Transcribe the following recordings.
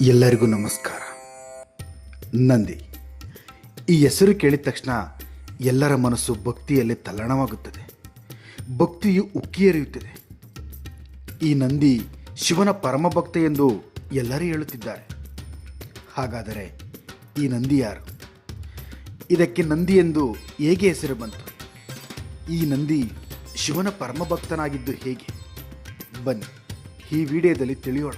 ಎಲ್ಲರಿಗೂ ನಮಸ್ಕಾರ. ನಂದಿ, ಈ ಹೆಸರು ಕೇಳಿದ ತಕ್ಷಣ ಎಲ್ಲರ ಮನಸ್ಸು ಭಕ್ತಿಯಲ್ಲಿ ತಲ್ಲಣವಾಗುತ್ತದೆ. ಭಕ್ತಿಯು ಉಕ್ಕಿ ಹರಿಯುತ್ತದೆ ಈ ನಂದಿ ಶಿವನ ಪರಮ ಭಕ್ತ ಎಂದು ಎಲ್ಲರೂ ಹೇಳುತ್ತಿದ್ದಾರೆ. ಹಾಗಾದರೆ ಈ ನಂದಿ ಯಾರು? ಇದಕ್ಕೆ ನಂದಿ ಎಂದು ಹೇಗೆ ಹೆಸರು ಬಂತು? ಈ ನಂದಿ ಶಿವನ ಪರಮ ಭಕ್ತನಾಗಿದ್ದು ಹೇಗೆ? ಬನ್ನಿ, ಈ ವಿಡಿಯೋದಲ್ಲಿ ತಿಳಿಯೋಣ.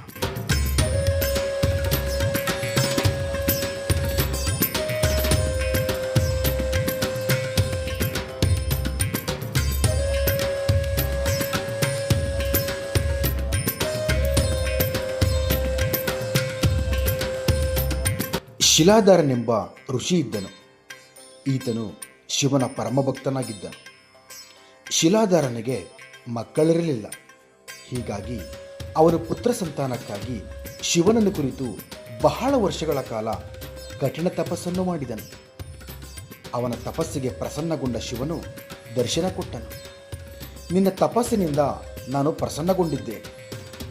ಶಿಲಾಧಾರನೆಂಬ ಋಷಿ ಇದ್ದನು. ಈತನು ಶಿವನ ಪರಮಭಕ್ತನಾಗಿದ್ದನು. ಶಿಲಾಧಾರನಿಗೆ ಮಕ್ಕಳಿರಲಿಲ್ಲ. ಹೀಗಾಗಿ ಅವನು ಪುತ್ರ ಸಂತಾನಕ್ಕಾಗಿ ಶಿವನನ್ನು ಕುರಿತು ಬಹಳ ವರ್ಷಗಳ ಕಾಲ ಕಠಿಣ ತಪಸ್ಸನ್ನು ಮಾಡಿದನು. ಅವನ ತಪಸ್ಸಿಗೆ ಪ್ರಸನ್ನಗೊಂಡ ಶಿವನು ದರ್ಶನ ಕೊಟ್ಟನು. ನಿನ್ನ ತಪಸ್ಸಿನಿಂದ ನಾನು ಪ್ರಸನ್ನಗೊಂಡಿದ್ದೆ.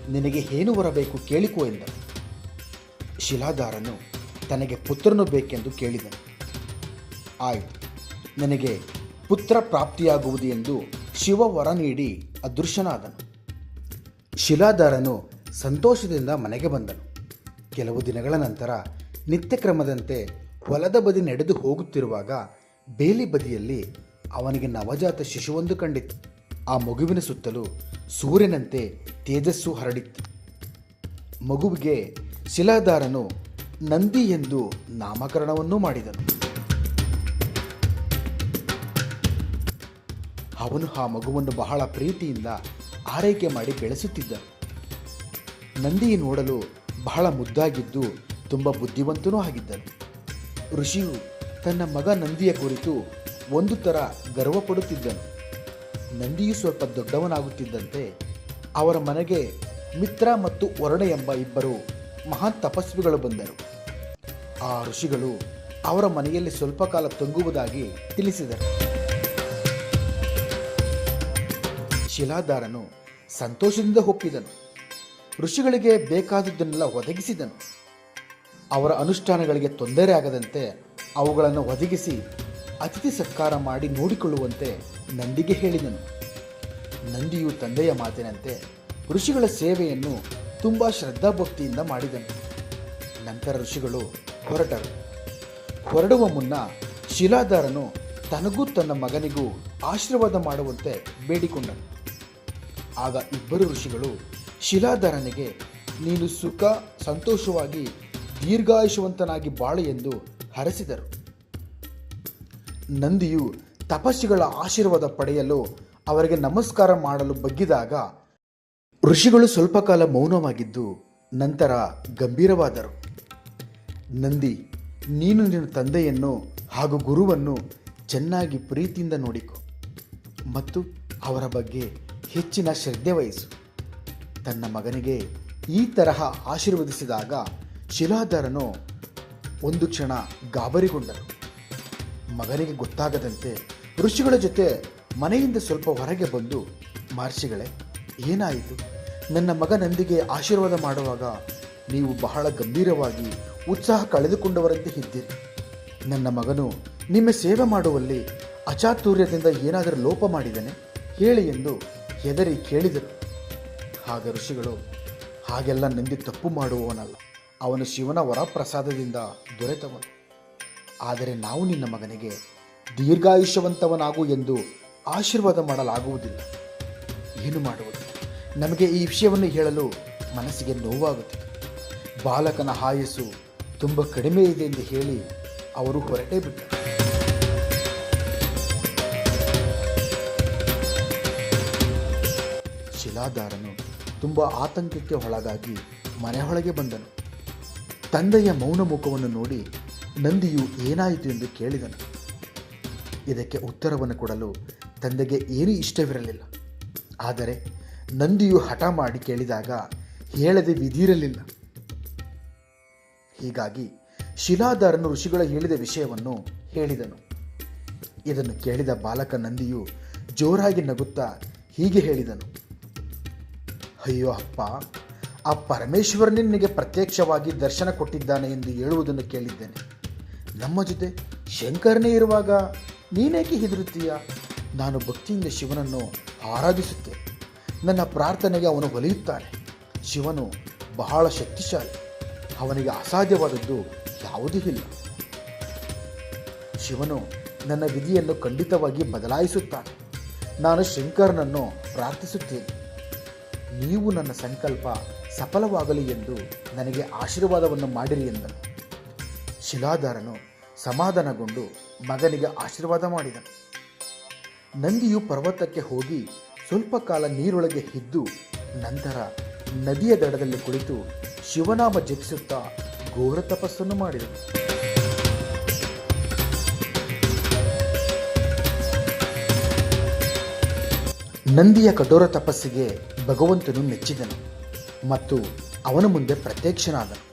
ನಿನಗೆ ಏನು ಬರಬೇಕು ಕೇಳಿಕೋ ಎಂದನು. ಶಿಲಾಧಾರನು ತನಗೆ ಪುತ್ರನು ಬೇಕೆಂದು ಕೇಳಿದನು ಆಯಿತು, ನನಗೆ ಪುತ್ರ ಪ್ರಾಪ್ತಿಯಾಗುವುದು ಎಂದು ಶಿವ ವರ ನೀಡಿ ಅದೃಶ್ಯನಾದನು. ಶಿಲಾಧಾರನು ಸಂತೋಷದಿಂದ ಮನೆಗೆ ಬಂದನು. ಕೆಲವು ದಿನಗಳ ನಂತರ ನಿತ್ಯಕ್ರಮದಂತೆ ಹೊಲದ ಬದಿ ನಡೆದು ಹೋಗುತ್ತಿರುವಾಗ ಬೇಲಿ ಬದಿಯಲ್ಲಿ ಅವನಿಗೆ ನವಜಾತ ಶಿಶುವೊಂದು ಕಂಡಿತ್ತು ಆ ಮಗುವಿನ ಸುತ್ತಲೂ ಸೂರ್ಯನಂತೆ ತೇಜಸ್ಸು ಹರಡಿತ್ತು. ಮಗುವಿಗೆ ಶಿಲಾಧಾರನು ನಂದಿ ಎಂದು ನಾಮಕರಣವನ್ನು ಮಾಡಿದನು. ಅವನು ಆ ಮಗುವನ್ನು ಬಹಳ ಪ್ರೀತಿಯಿಂದ ಆರೈಕೆ ಮಾಡಿ ಬೆಳೆಸುತ್ತಿದ್ದ. ನಂದಿ ನೋಡಲು ಬಹಳ ಮುದ್ದಾಗಿದ್ದು ತುಂಬ ಬುದ್ಧಿವಂತನೂ ಆಗಿದ್ದನು. ಋಷಿಯು ತನ್ನ ಮಗ ನಂದಿಯ ಕುರಿತು ಒಂದು ಥರ ಗರ್ವಪಡುತ್ತಿದ್ದನು. ನಂದಿಯು ಸ್ವಲ್ಪ ದೊಡ್ಡವನಾಗುತ್ತಿದ್ದಂತೆ ಅವರ ಮನೆಗೆ ಮಿತ್ರ ಮತ್ತು ವರ್ಣ ಎಂಬ ಇಬ್ಬರು ಮಹಾನ್ ತಪಸ್ವಿಗಳು ಬಂದರು. ಆ ಋಷಿಗಳು ಅವರ ಮನೆಯಲ್ಲಿ ಸ್ವಲ್ಪ ಕಾಲ ತಂಗುವುದಾಗಿ ತಿಳಿಸಿದರು. ಶಿಲಾದಾರನು ಸಂತೋಷದಿಂದ ಒಪ್ಪಿದನು. ಋಷಿಗಳಿಗೆ ಬೇಕಾದುದನ್ನೆಲ್ಲ ಒದಗಿಸಿದನು. ಅವರ ಅನುಷ್ಠಾನಗಳಿಗೆ ತೊಂದರೆ ಆಗದಂತೆ ಅವುಗಳನ್ನು ಒದಗಿಸಿ ಅತಿಥಿ ಸತ್ಕಾರ ಮಾಡಿ ನೋಡಿಕೊಳ್ಳುವಂತೆ ನಂದಿಗೆ ಹೇಳಿದನು. ನಂದಿಯು ತಂದೆಯ ಮಾತಿನಂತೆ ಋಷಿಗಳ ಸೇವೆಯನ್ನು ತುಂಬ ಶ್ರದ್ಧಾಭಕ್ತಿಯಿಂದ ಮಾಡಿದನು. ನಂತರ ಋಷಿಗಳು ಹೊರಟರು. ಹೊರಡುವ ಮುನ್ನ ಶಿಲಾಧಾರನು ತನಗೂ ತನ್ನ ಮಗನಿಗೂ ಆಶೀರ್ವಾದ ಮಾಡುವಂತೆ ಬೇಡಿಕೊಂಡನು. ಆಗ ಇಬ್ಬರು ಋಷಿಗಳು ಶಿಲಾಧಾರನಿಗೆ ನೀನು ಸುಖ, ಸಂತೋಷವಾಗಿ ದೀರ್ಘಾಯುಷವಂತನಾಗಿ ಬಾಳು ಎಂದು ಹರಸಿದರು. ನಂದಿಯು ತಪಸ್ಸಿಗಳ ಆಶೀರ್ವಾದ ಪಡೆಯಲು ಅವರಿಗೆ ನಮಸ್ಕಾರ ಮಾಡಲು ಬಗ್ಗಿದಾಗ ಋಷಿಗಳು ಸ್ವಲ್ಪ ಕಾಲ ಮೌನವಾಗಿದ್ದು ನಂತರ ಗಂಭೀರವಾದರು. ನಂದಿ, ನೀನು ನಿನ್ನ ತಂದೆಯನ್ನು ಹಾಗೂ ಗುರುವನ್ನು ಚೆನ್ನಾಗಿ ಪ್ರೀತಿಯಿಂದ ನೋಡಿಕೊ ಮತ್ತು ಅವರ ಬಗ್ಗೆ ಹೆಚ್ಚಿನ ಶ್ರದ್ಧೆ ವಹಿಸು. ತನ್ನ ಮಗನಿಗೆ ಈ ತರಹ ಆಶೀರ್ವದಿಸಿದಾಗ ಶಿಲಾಧಾರನು ಒಂದು ಕ್ಷಣ ಗಾಬರಿಗೊಂಡರು ಮಗನಿಗೆ ಗೊತ್ತಾಗದಂತೆ ಋಷಿಗಳ ಜೊತೆ ಮನೆಯಿಂದ ಸ್ವಲ್ಪ ಹೊರಗೆ ಬಂದು ಮಹರ್ಷಿಗಳೇ ಏನಾಯಿತು? ನನ್ನ ಮಗ ನಂದಿಗೆ ಆಶೀರ್ವಾದ ಮಾಡುವಾಗ ನೀವು ಬಹಳ ಗಂಭೀರವಾಗಿ ಉತ್ಸಾಹ ಕಳೆದುಕೊಂಡವರಂತೆ ಇದ್ದೀರಿ ನನ್ನ ಮಗನು ನಿಮ್ಮ ಸೇವೆ ಮಾಡುವಲ್ಲಿ ಅಚಾತುರ್ಯದಿಂದ ಏನಾದರೂ ಲೋಪ ಮಾಡಿದನೆ ಹೇಳಿ ಎಂದು ಹೆದರಿ ಕೇಳಿದರು. ಆಗ ಋಷಿಗಳು, ಹಾಗೆಲ್ಲ ನಂದಿ ತಪ್ಪು ಮಾಡುವವನಲ್ಲ. ಅವನು ಶಿವನ ವರಪ್ರಸಾದದಿಂದ ದೊರೆತವನು. ಆದರೆ ನಾವು ನಿನ್ನ ಮಗನಿಗೆ ದೀರ್ಘಾಯುಷ್ಯವಂತವನಾಗು ಎಂದು ಆಶೀರ್ವಾದ ಮಾಡಲಾಗುವುದಿಲ್ಲ. ಏನು ಮಾಡುವುದು? ನಮಗೆ ಈ ವಿಷಯವನ್ನು ಹೇಳಲು ಮನಸ್ಸಿಗೆ ನೋವಾಗುತ್ತದೆ. ಬಾಲಕನ ಆಯಸ್ಸು ತುಂಬ ಕಡಿಮೆ ಇದೆ ಎಂದು ಹೇಳಿ ಅವರು ಹೊರಟೇ ಬಿಟ್ಟರು. ಶಿಲಾದಾರನು ತುಂಬ ಆತಂಕಕ್ಕೆ ಒಳಗಾಗಿ ಮನೆಯೊಳಗೆ ಬಂದನು. ತಂದೆಯ ಮೌನ ಮುಖವನ್ನು ನೋಡಿ ನಂದಿಯು ಏನಾಯಿತು ಎಂದು ಕೇಳಿದನು. ಇದಕ್ಕೆ ಉತ್ತರವನ್ನು ಕೊಡಲು ತಂದೆಗೆ ಏನೂ ಇಷ್ಟವಿರಲಿಲ್ಲ. ಆದರೆ ನಂದಿಯು ಹಠ ಮಾಡಿ ಕೇಳಿದಾಗ ಹೇಳದೆ ವಿಧಿರಲಿಲ್ಲ ಹೀಗಾಗಿ ಶಿಲಾಧಾರನು ಋಷಿಗಳು ಹೇಳಿದ ವಿಷಯವನ್ನು ಹೇಳಿದನು. ಇದನ್ನು ಕೇಳಿದ ಬಾಲಕ ನಂದಿಯು ಜೋರಾಗಿ ನಗುತ್ತಾ ಹೀಗೆ ಹೇಳಿದನು. ಅಯ್ಯೋ ಅಪ್ಪ, ಆ ಪರಮೇಶ್ವರ ನಿನಗೆ ಪ್ರತ್ಯಕ್ಷವಾಗಿ ದರ್ಶನ ಕೊಟ್ಟಿದ್ದಾನೆ ಎಂದು ಹೇಳುವುದನ್ನು ಕೇಳಿದ್ದೇನೆ. ನಮ್ಮ ಜೊತೆ ಶಂಕರನೇ ಇರುವಾಗ ನೀನೇಕೆ ಹೆದರುತ್ತೀಯ? ನಾನು ಭಕ್ತಿಯಿಂದ ಶಿವನನ್ನು ಆರಾಧಿಸುತ್ತೆ ನನ್ನ ಪ್ರಾರ್ಥನೆಗೆ ಅವನು ಒಲಿಯುತ್ತಾನೆ. ಶಿವನು ಬಹಳ ಶಕ್ತಿಶಾಲಿ. ಅವನಿಗೆ ಅಸಾಧ್ಯವಾದದ್ದು ಯಾವುದೂ ಇಲ್ಲ. ಶಿವನು ನನ್ನ ವಿಧಿಯನ್ನು ಖಂಡಿತವಾಗಿ ಬದಲಾಯಿಸುತ್ತಾನೆ. ನಾನು ಶಂಕರನನ್ನು ಪ್ರಾರ್ಥಿಸುತ್ತೇನೆ. ನೀವು ನನ್ನ ಸಂಕಲ್ಪ ಸಫಲವಾಗಲಿ ಎಂದು ನನಗೆ ಆಶೀರ್ವಾದವನ್ನು ಮಾಡಿರಿ ಎಂದನು. ಶಿಲಾಧಾರನು ಸಮಾಧಾನಗೊಂಡು ಮಗನಿಗೆ ಆಶೀರ್ವಾದ ಮಾಡಿದನು. ನಂದಿಯು ಪರ್ವತಕ್ಕೆ ಹೋಗಿ ಸ್ವಲ್ಪ ಕಾಲ ನೀರೊಳಗೆ ಇದ್ದು ನಂತರ ನದಿಯ ದಡದಲ್ಲಿ ಕುಳಿತು ಶಿವನಾಮ ಜಪಿಸುತ್ತಾ ಘೋರ ತಪಸ್ಸನ್ನು ಮಾಡಿದರು ನಂದಿಯ ಕಠೋರ ತಪಸ್ಸಿಗೆ ಭಗವಂತನು ಮೆಚ್ಚಿದನು ಮತ್ತು ಅವನ ಮುಂದೆ ಪ್ರತ್ಯಕ್ಷನಾದನು.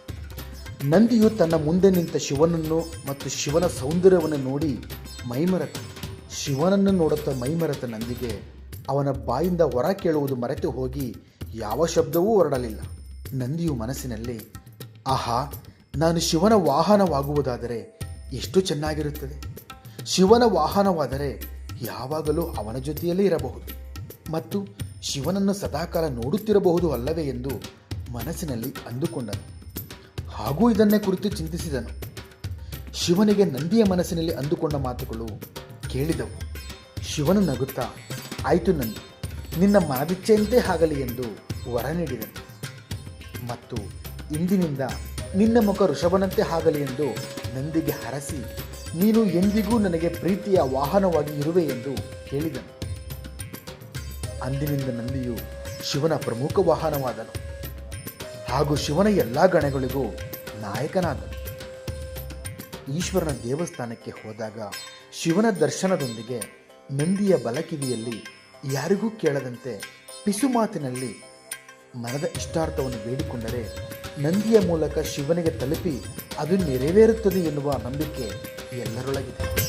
ನಂದಿಯು ತನ್ನ ಮುಂದೆ ನಿಂತ ಶಿವನನ್ನು ಮತ್ತು ಶಿವನ ಸೌಂದರ್ಯವನ್ನು ನೋಡಿ ಮೈಮರೆತ. ಶಿವನನ್ನು ನೋಡುತ್ತಾ ಮೈಮರೆತ ನಂದಿಗೆ ಅವನ ಬಾಯಿಂದ ಹೊರ ಕೇಳುವುದು ಮರೆತು ಹೋಗಿ ಯಾವ ಶಬ್ದವೂ ಹೊರಡಲಿಲ್ಲ. ನಂದಿಯು ಮನಸ್ಸಿನಲ್ಲಿ, ಆಹಾ, ನಾನು ಶಿವನ ವಾಹನವಾಗುವುದಾದರೆ ಎಷ್ಟು ಚೆನ್ನಾಗಿರುತ್ತದೆ. ಶಿವನ ವಾಹನವಾದರೆ ಯಾವಾಗಲೂ ಅವನ ಜೊತೆಯಲ್ಲೇ ಇರಬಹುದು. ಮತ್ತು ಶಿವನನ್ನು ಸದಾಕಾಲ ನೋಡುತ್ತಿರಬಹುದು ಅಲ್ಲವೇ ಎಂದು ಮನಸ್ಸಿನಲ್ಲಿ ಅಂದುಕೊಂಡನು. ಹಾಗೂ ಇದನ್ನೇ ಕುರಿತು ಚಿಂತಿಸಿದನು. ಶಿವನಿಗೆ ನಂದಿಯ ಮನಸ್ಸಿನಲ್ಲಿ ಅಂದುಕೊಂಡ ಮಾತುಗಳು ಕೇಳಿದವು. ಶಿವನು ನಗುತ್ತಾ, ಆಯಿತು ನಂದಿ ನಿನ್ನ ಮನವಿಚ್ಛೆಯಂತೆ ಆಗಲಿ ಎಂದು ವರ ನೀಡಿದನು. ಮತ್ತು ಇಂದಿನಿಂದ ನಿನ್ನ ಮುಖ ಋಷಭನಂತೆ ಆಗಲಿ ಎಂದು ನಂದಿಗೆ ಹರಸಿ, ನೀನು ಎಂದಿಗೂ ನನಗೆ ಪ್ರೀತಿಯ ವಾಹನವಾಗಿ ಇರುವೆ ಎಂದು ಹೇಳಿದನು. ಅಂದಿನಿಂದ ನಂದಿಯು ಶಿವನ ಪ್ರಮುಖ ವಾಹನವಾದನು. ಹಾಗೂ ಶಿವನ ಎಲ್ಲ ಗಣಗಳಿಗೂ ನಾಯಕನಾದನು. ಈಶ್ವರನ ದೇವಸ್ಥಾನಕ್ಕೆ ಹೋದಾಗ ಶಿವನ ದರ್ಶನದೊಂದಿಗೆ ನಂದಿಯ ಬಲಕಿವಿಯಲ್ಲಿ ಯಾರಿಗೂ ಕೇಳದಂತೆ ಪಿಸು ಮಾತಿನಲ್ಲಿ ಮನದ ಇಷ್ಟಾರ್ಥವನ್ನು ಬೇಡಿಕೊಂಡರೆ ನಂದಿಯ ಮೂಲಕ ಶಿವನಿಗೆ ತಲುಪಿ ಅದು ನೆರವೇರುತ್ತದೆ ಎನ್ನುವ ನಂಬಿಕೆ ಎಲ್ಲರೊಳಗಿದೆ.